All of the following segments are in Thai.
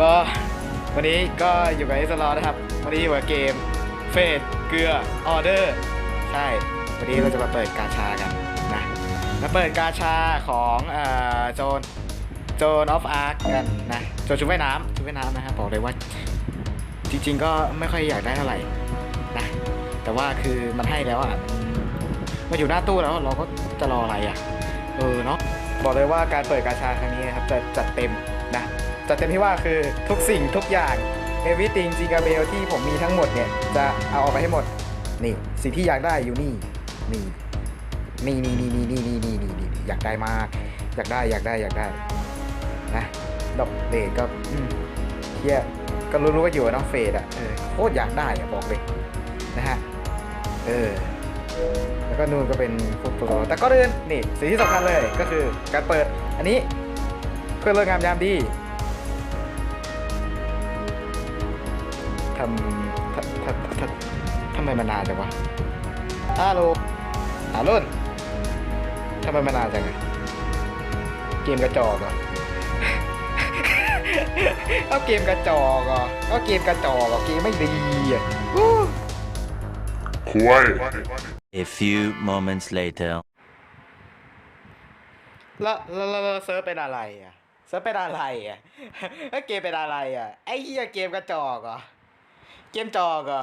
ก็วันนี้ก็อยู่กับเอสลอนะครับ วันนี้อยู่กับเกมเฟสเกลือออเดอร์ ใช่ วันนี้เราจะมาเปิดกาชากันนะมาเปิดกาชาของเอ่อโจนโจนออฟอาร์กันนะโจนชุดว่ายน้ำชุดว่ายน้ำนะครับบอกเลยว่า จริง ๆ ก็ไม่ค่อยอยากได้เท่าไหร่นะแต่ว่าคือมันให้แล้วอะมาอยู่หน้าตู้แล้วเราก็จะรออะไรอะเออเนาะบอกเลยว่าการเปิดกาชาครั้งนี้นะครับจะจัดเต็มนะ จัดเต็มที่ว่าคือทุกสิ่งทุกอย่าง everything จิงกาเบลที่ผมมีทั้งหมดเนี่ย จะเอาออกไปให้หมด นี่ สิ่งที่อยากได้อยู่นี่ นี่ นี่นี่นี่นี่นี่นี่นี่นี่อยากได้มาก อยากได้อยากได้อยากได้ นะ ดอกเดทก็เฮียก็รู้ๆว่าอยู่กับน้องเฟดอะโคตรอยากได้อะบอกเลยนะฮะ เออ แล้วก็นู่นก็เป็นพวกตัวแต่ก็เดินนี่สิ่งที่สำคัญเลยก็คือการเปิดอันนี้เพื่อเลิกงามยามดี ทำทำทำทำทำไมมานานจังวะฮัลโหลฮัลโหลทำไมมานานจังอะเกมกระจอกเหรอเอาเกมกระจอกเหรอเอาเกมกระจอกเหรอเกมไม่ดีอะอู้ Quiet. A few moments later. แล้วแล้วแล้วแล้วเซิร์ฟเป็นอะไรอะเซิร์ฟเป็นอะไรอะไอ้เกมเป็นอะไรอะไอ้เหี้ยเกมกระจอกเหรอ เกมจอกเหรอ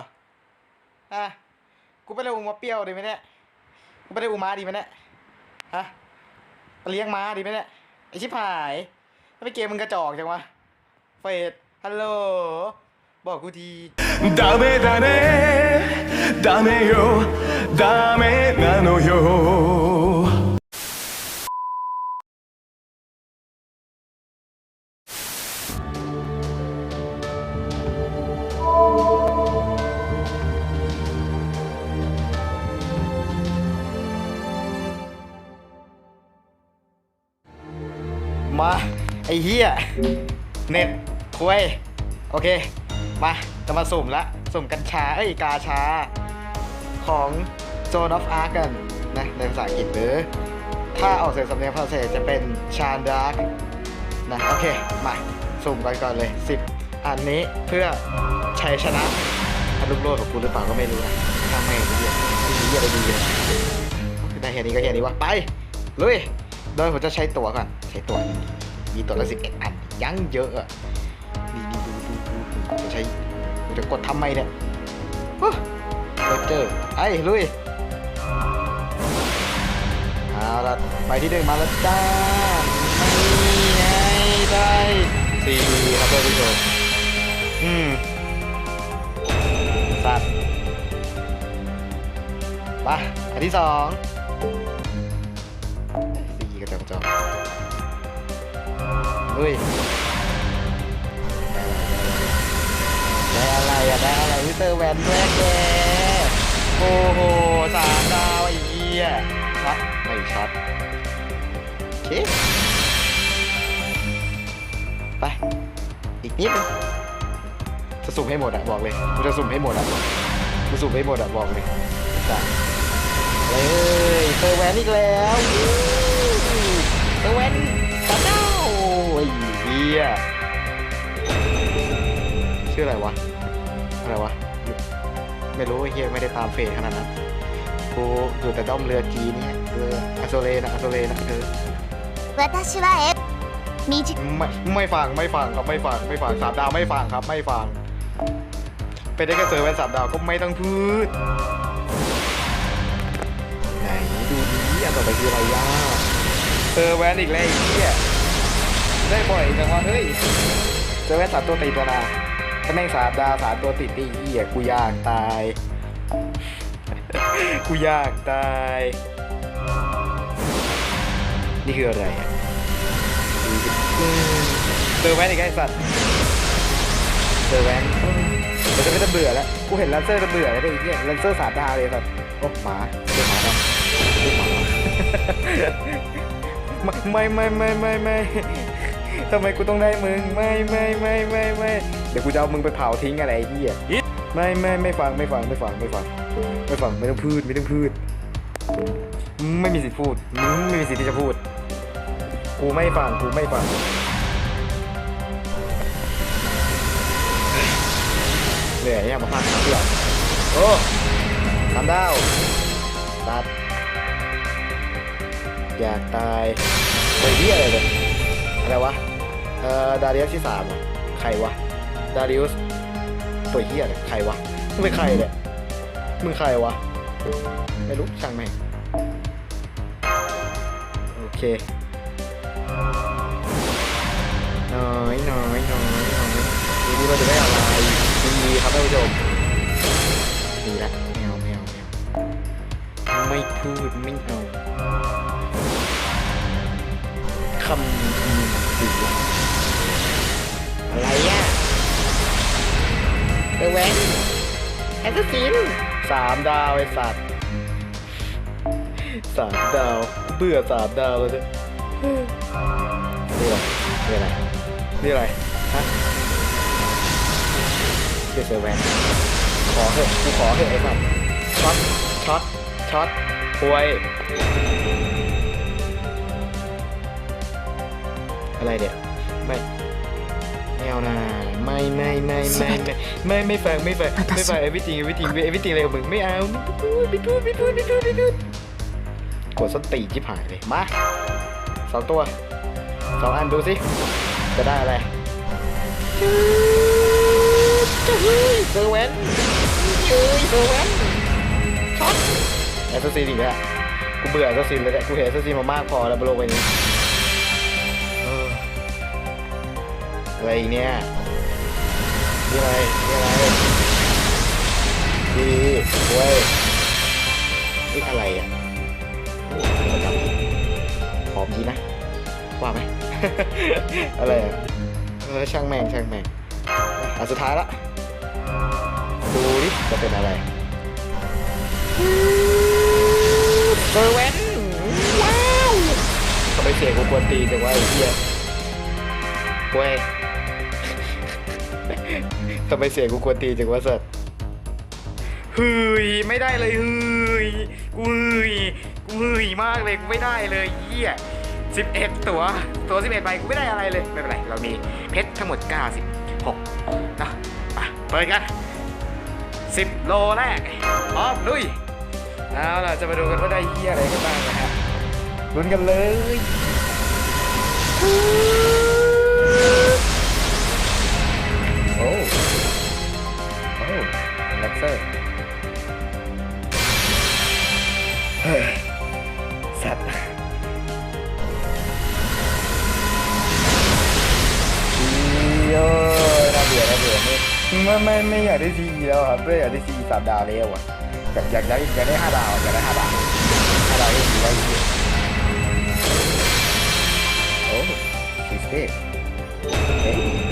ฮะกูไปเล่นอุมาเปรี้ยวดีไหมเนี่ยกูไปเล่นอุมาดีไหมเนี่ยฮะไปเลี้ยงม้าดีไหมเนี่ยไอชิบหายทำไมเกมมึงกระจอกจังวะเฟดฮัลโหลบอกกูที ダメだねダメよダメなのよ มาไอ้เหี้ยเน็ตคุยโอเค มาจะมาสุ่มละ สุ่มกัญชาเอ้ยกาชา ของโจนอฟอาร์กันนะในภาษาอังกฤษหรือ ถ้าออกเสียงสำเนียงฝรั่งเศสจะเป็นชานดาร์กนะโอเค มา สุ่มกันก่อนเลย 10 อันนี้เพื่อชัยชนะอันลูกโลดของกูหรือเปล่าก็ไม่รู้นะข้าไม่รู้เรื่องไม่รู้เรื่องอะไรดีเลยได้แค่นี้ก็แค่นี้วะไปลุย โดยผมจะใช้ตั๋วก่อน ใช้ตั๋วนี่มีตั๋วละสิบเอ็ดอัน ยังเยอะอะนี่นี่ดูดูดูดูผมจะใช้ผมจะกดทำไมเนี่ยฮู้โรเจอร์ไอ้ลุยเอาละไปที่หนึ่งมาแล้วจ้านี่ไงได้สี่ครับท่านผู้ชมอืมสัตว์มาอันที่สอง จอกกระจอกเฮ้ยได้อะไรอะได้อะไรวิเตอร์แวนแรกแกโอ้โหสามดาวไอ้เหี้ยช็อตไม่ช็อตโอเคไป อีกนิดนึงจะสุ่มให้หมดอะบอกเลยกูจะสุ่มให้หมดอะกูสุ่มให้หมดอะบอกเลยจ้ะเลยเตอร์แวนอีกแล้ว ชื่ออะไรวะ อะไรวะ ไม่รู้ไอ้เฮียไม่ได้ตามเฟซขนาดนั้น กูอยู่แต่ด้อมเรือจีนเนี่ยเรืออาโซเลนะอาโซเลนะเออ 私はえ短 ไม่ไม่ฟังไม่ฟังครับไม่ฟังไม่ฟังสามดาวไม่ฟังครับไม่ฟัง เป็นได้แค่เซอร์แวนสามดาวก็ไม่ต้องพูด ไหนดูดีอันต่อไปคืออะไรย่าเซอร์แวนอีกแล้วไอ้เหี้ยได้บ่อยจังวะเฮ้ยเซอร์แวนสามตัวติดแล้วนะ ถ้าแม่งสามดาวสามตัวติดนี่เหี้ยกูอยากตาย กูอยากตาย นี่คืออะไรอะเซอร์แวนอีกแล้วไอ้สัตว์เซอร์แวนเดี๋ยวจะไม่จะเบื่อแล้ว กูเห็นแลนเซอร์จะเบื่อแล้วไอ้เหี้ยแลนเซอร์สามดาวเลยสัตว์โอ้หมาเรียกหมาดำเรียกหมาไม่ไม่ไม่ไม่ไม่ ทำไมกูต้องได้มึง ไม่ไม่ไม่ไม่ไม่เดี๋ยวกูจะเอามึงไปเผาทิ้งอะไรไอ้เหี้ยไม่ไม่ไม่ฟังไม่ฟังไม่ฟังไม่ฟัง ไม่ฟังไม่ต้องพูดไม่ต้องพูดไม่มีสิทธิ์พูดไม่มีสิทธิ์ที่จะพูด กูไม่ฟังกูไม่ฟังเหนื่อยเนี่ยมาพักเพื่อนโอ้สามดาวตัดอยากตายไปเรียอะไรเลยอะไรวะ เอ่อดาริอุสที่สามใครวะดาริอุสตัวเฮียเนี่ยใครวะมึงเป็นใครเนี่ยมึงใครวะไม่รู้ช่างแม่งโอเคน้อยน้อยน้อยน้อยทีนี้เราจะได้อะไรดีครับท่านผู้ชมดีละไม่เอาไม่เอาไม่เอาไม่พูดไม่เอาคำี อะไรอะเออแวนแอสซินสามดาวไอ้สัตว์สามดาวเบื่อสามดาวแล้วเนี่ยนี่อะไรนี่อะไรนี่อะไรฮะเจอเซอร์แวนขอเถอะกูขอเถอะไอ้สัตว์ช็อตช็อตช็อตป่วย อะไรเด็ดไม่ไม่เอานะไม่ไม่ไม่ไม่ไม่ไม่ไม่ฟังไม่ฟังไม่ฟัง everything everything everything อะไรกับมึงไม่เอาไม่พูดไม่พูดไม่พูดไม่พูดไม่พูดกดสตีจิบหายเลยมาสองตัวสองอันดูสิจะได้อะไรเซอร์เวนเฮ้ยเซอร์เวนช็อตแอสซัสซินอีกแล้วกูเบื่อแอสซัสซินเลยแหละกูเห็นแอสซัสซินมามากพอแล้วบนโลกใบนี้ อะไรอีกเนี่ยนี่อะไรนี่อะไรดีเว้ยนี่อะไรอะโอ้โหประจำที่หอมดีนะว่าไหม อะไรอะเออช่างแม่งช่างแม่งอันสุดท้ายละดูดิจะเป็นอะไรเซอร์เวนว้าวทำไมเสียงกูควรตีจังวะไอ้เหี้ยเว้ย ทำไมเสียงกูควรตีจังวะสัตว์เฮ้ยไม่ได้เลยเฮ้ยกูเฮ้ยกูเฮ้ยมากเลยกูไม่ได้เลยเหี้ย11ตัวตัว11ใบกูไม่ได้อะไรเลยไม่เป็นไรเรามีเพชรทั้งหมด96นะอะเปิดกัน10โลแรกพร้อมลุยเอาล่ะจะมาดูกันว่าได้เหี้ยอะไรกันบ้างนะฮะลุ้นกันเลย ลักเซอร์สัตว์อีโอ้ยน่าเบื่อน่าเบื่อไม่ไม่ไม่ไม่อยากได้ซีแล้วครับไม่อยากได้ซีสามดาวแล้วอะอยากอยากอยากอยากได้ห้าดาวอยากได้ห้าดาวห้าดาวยังดีได้อีกโอ้ชีสเค้ก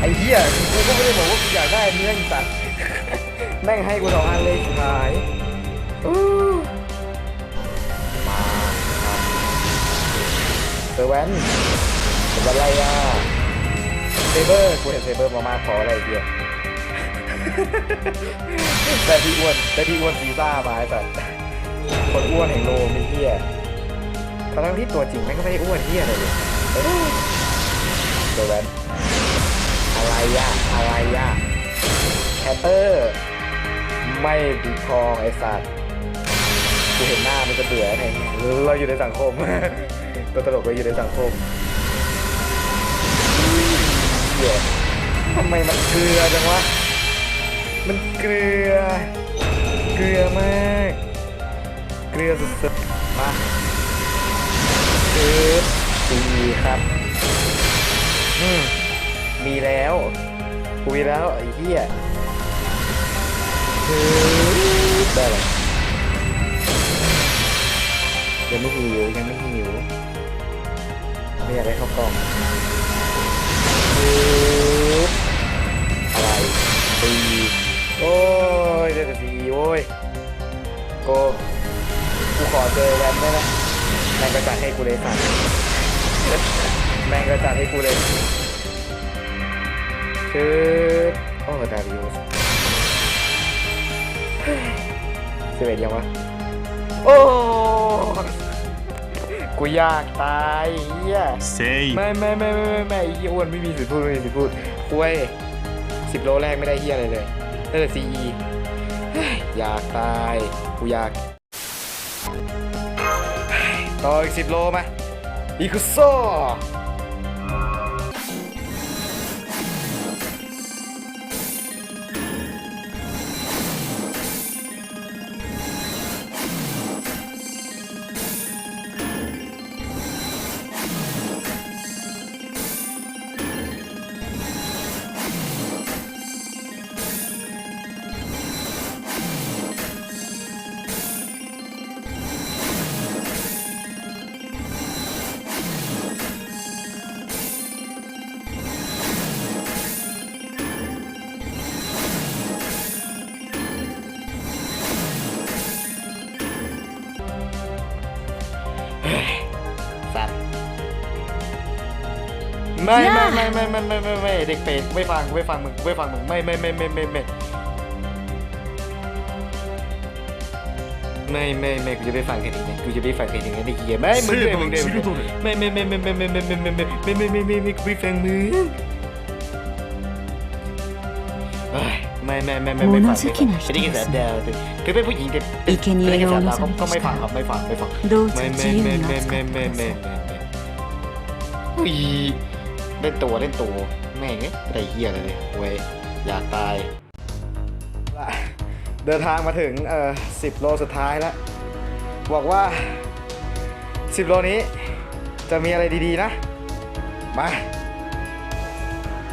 ไอ้เหี้ยกูก็ไม่ได้บอกว่ากูอยากได้เนื้อสัตว์แม่งให้กูสองอันเลยสุดท้ายมาเซอร์แวนเป็นอะไรอะเซเบอร์กูเห็นเซเบอร์มามากพออะไรเหี้ยได้พี่อ้วนได้พี่อ้วนซีซ่ามาไอ้สัตว์คนอ้วนแห่งโลมีเหี้ยทั้งที่ตัวจริงแม่งก็ไม่ได้อ้วนเหี้ยเลยเออเซอร์แวน อะไรอะอะไรอะแคตเตอร์ ไม่ดีคองไอสัตว์กูเห็นหน้ามันจะเบื่อไงเราอยู่ในสังคม ตัวตลกเราอยู่ในสังคมเหี้ยทำไมมันเกลือจังวะ มันเกลือ เกลือมาก เกลือสุดๆ มาคือดีครับ อืม มีแล้วกูมีแล้วไอ้เหี้ยคือได้เลยยังไม่หิวยังไม่หิวไม่อยากได้ข้าวกล่องอะไรตีโอ้ยได้แต่ตีโอ้ยโกกูขอเจอแวนได้ไหมแม่งก็จัดให้กูเลยสัตว์แม่งก็จัดให้กูเลย คือโอ้ดาริอุสเสเวตยังวะ โอ้กูอยากตายเฮียせいไม่ไม่ไม่ไม่ไม่ไม่ไอ้เฮียอ้วนไม่มีสิทธิ์พูดไม่มีสิทธิ์พูดคุยสิบโลแรกไม่ได้เฮียอะไรเลยได้แต่ซีอีอยากตายกูอยากเฮ้ยต่ออีกสิบโลมาอีกุโซ ไม่ไม่ไม่ไม่ไม่ไม่ไม่ไม่เด็กเฟรไม่ฟังไม่ฟังมึงไม่ฟังมึงไม่ไม่ไม่ไม่ไม่ไม่ไม่ไม่ไม่กูจะไม่ฟังใครถึงนี้กูจะไม่ฟังใครถึงนี้นไอ้เหี้ยไม่มึงเลยมึงเลยไม่ไม่ไม่ไม่ไม่ไม่ไม่ไม่ไม่ไม่ไม่ไม่ไม่ไม่กูไม่ฟังมึงไม่ไม่ไม่ไม่ไม่ฟังไม่ได้กินสารดาวคือเป็นผู้หญิงแต่ไม่ได้กินสารดาวก็ไม่ฟังครับไม่ไม่ไม่ไม่ไม่ไม่ไม่ไม่ไม่ไม่ไม่ไม่ไม่ เล่นตัวเล่นตัวแม่งเอ้ยไม่ได้เฮียเลยเว้ยอยากตาย เดินทางมาถึงเอ่อสิบโลสุดท้ายแล้ว บอกว่าสิบโลนี้จะมีอะไรดีๆนะ มา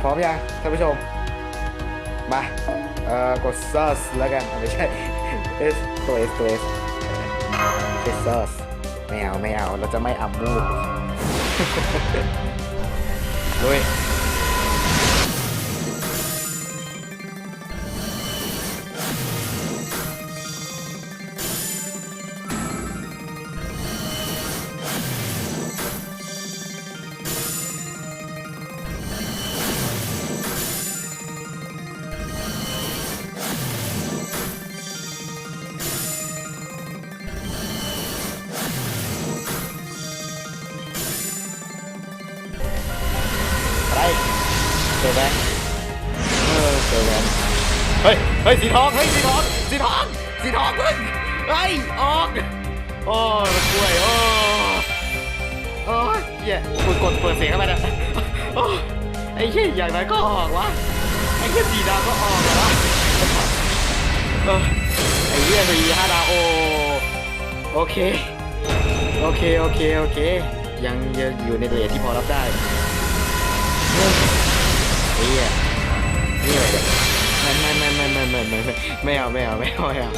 พร้อมยังท่านผู้ชม มา เอ่อกดซัสแล้วกัน ไม่ใช่ S ตัว S ตัว S เอสซัสไม่เอาไม่เอาเราจะไม่อัมมูด Lui ยเฮ้ยสีทองเฮ้ยสีทองสีทองสีทองเฮ้ยเฮ้ยออกโอ้มันกล้วยโอ้โอ้ยเหี้ยกดกดเปิดเสียงเข้าไปนะโอ้ไอ้เหี้ยอย่างไรก็ออกวะไอ้เหี้ยสีดาวก็ออกวะไอ้เหี้ยสีห้าดาวโอโอเคโอเคโอเคโอเค ยังยังอยู่ในเรทที่พอรับได้เฮียนี่อะไรเนี่ย ไม่ไม่ไม่ไม่ไม่ไม่ไม่ไม่ไม่เอาไม่เอาไม่เอาไม่เอา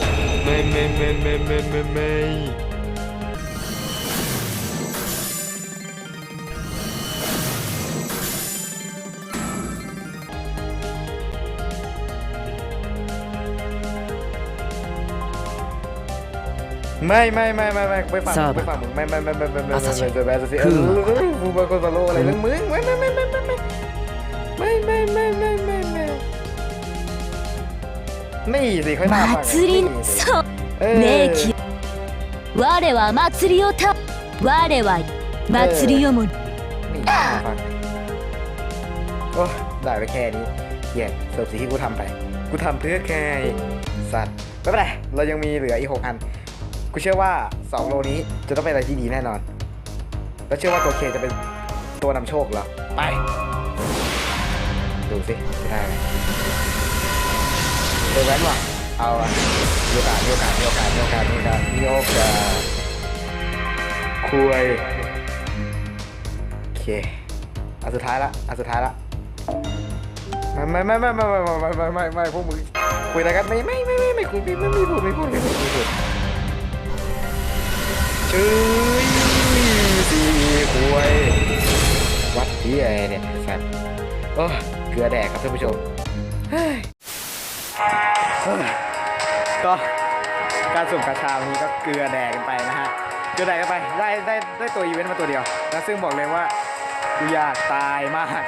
ไม่ไม่ไม่ไม่ไม่ไม่ไม่ไม่ไม่ไม่ไม่ไม่ไม่ฟังไม่ฟังมึงไม่ไม่ไม่ไม่ไม่ไม่ไม่ไม่ไม่ไม่ไม่เออฟูบาโกซาโลอะไรเรื่องมึงไม่ไม่ไม่ไม่ไม่ไม่ไม่ไม่ไม่ไม่ไม่ไม่ นี่สิค่อยน่าฟัง 祭りそう เออ 名機我は祭りをた我は祭りをも นี่น่าฟังโอ้ได้ไปแค่นี้เหี้ยเสิร์ฟสิ่งที่กูทำไป กูทำเพื่อแค่สัตว์ไม่เป็นไรเรายังมีเหลืออีกหกอัน กูเชื่อว่า 2 โลนี้จะต้องเป็นอะไรที่ดีแน่นอน แล้วเชื่อว่าตัวเคจะเป็นตัวนำโชคเหรอ ไป ดูสิจะได้ไหม เจอแว้นว่ะเอาอะมีโอกาสมีโอกาสมีโอกาสมีโอกาสมีโอกาสมีโอกาสคุยโอเคอันสุดท้ายละอันสุดท้ายละไม่ไม่ไม่ไม่ไม่ไม่ไม่ไม่ไม่ไม่พวกมึงคุยอะไรกันไม่ไม่ไม่ไม่ไม่คุยไม่ไม่ไม่พูดไม่พูดไม่พูดไม่พูดชื่อสีควยวัดที่ไอเนี่ยสัตว์โอ้เกลือแดกครับท่านผู้ชมเฮ้ย ก็การสุ่มกระชาวันนี้ก็เกลือแดกกันไปนะฮะเกลือแดกกันไปได้ได้ได้ตัวอีเวนต์มาตัวเดียว แล้วซึ่งบอกเลยว่ากูอยากตายมาก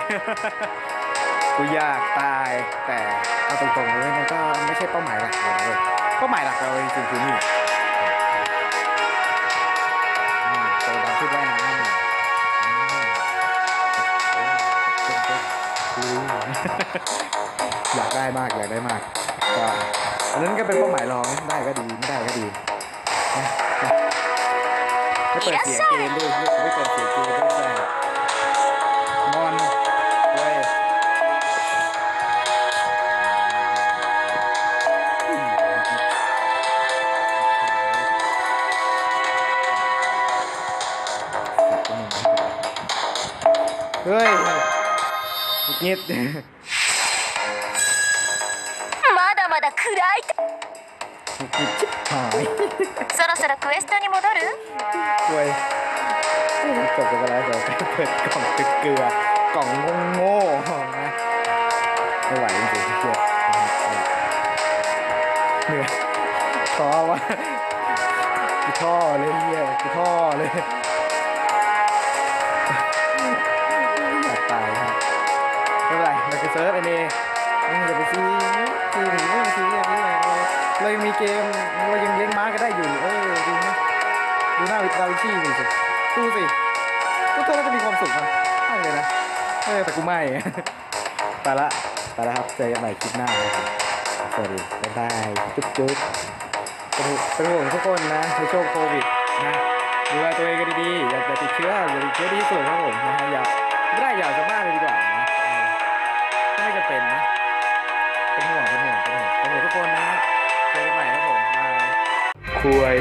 กูอยากตายแต่เอาตรงๆเลยมันก็ไม่ใช่เป้าหมายหลักของเราเลยเป้าหมายหลักเราจริงๆคือนี่ตัวดำชุดว่ายน้ำ อยากได้มากอยากได้มากก็อันนั้นก็เป็นเป้าหมายรองได้ก็ดีไม่ได้ก็ดีไม่เปิดเสียงเกมด้วยไม่เปิดเสียงเกมด้วยแซ่งอนเว้ยเฮ้ยนิด ろそろクエストに戻る เว้ยจบกันไปแล้วเดี๋ยวไปเปิดกล่องตึกเกลือกล่องโง่ๆนะไม่ไหวจริงๆเครียดเหนื่อยท้อวะกูท่อเลยเฮียกูท่อเลยอยากตายครับไม่เป็นไรมันคือเซิร์ฟไอเน่ไม่จะไปซีซีหรือไม่ไปซีเรียสนี่ไงเราเรายังมีเกมเรายังเลี้ยงม้าก็ได้อยู่เออดีนะ ดู อ หน้าวิดาวิชี่ดิสิดูสิพวกเธอน่าจะมีความสุขนะใช่เลยนะเออแต่กูไม่ไปละไปละครับเจอกันใหม่คลิปหน้านะครับสวัสดีบ๊ายบายจุ๊บจุ๊บเป็นห่วงทุกคนนะในช่วงโควิดนะดูแลตัวเองกันดีๆอย่าอย่าติดเชื้ออย่าติดเชื้อที่สุดครับผมนะฮะอย่าไม่ได้อย่าจะมากเลยดีกว่านะไม่จำเป็นนะเป็นห่วงเป็นห่วงเป็นห่วงเป็นห่วงทุกคนนะเจอกันใหม่ครับผมบายคุย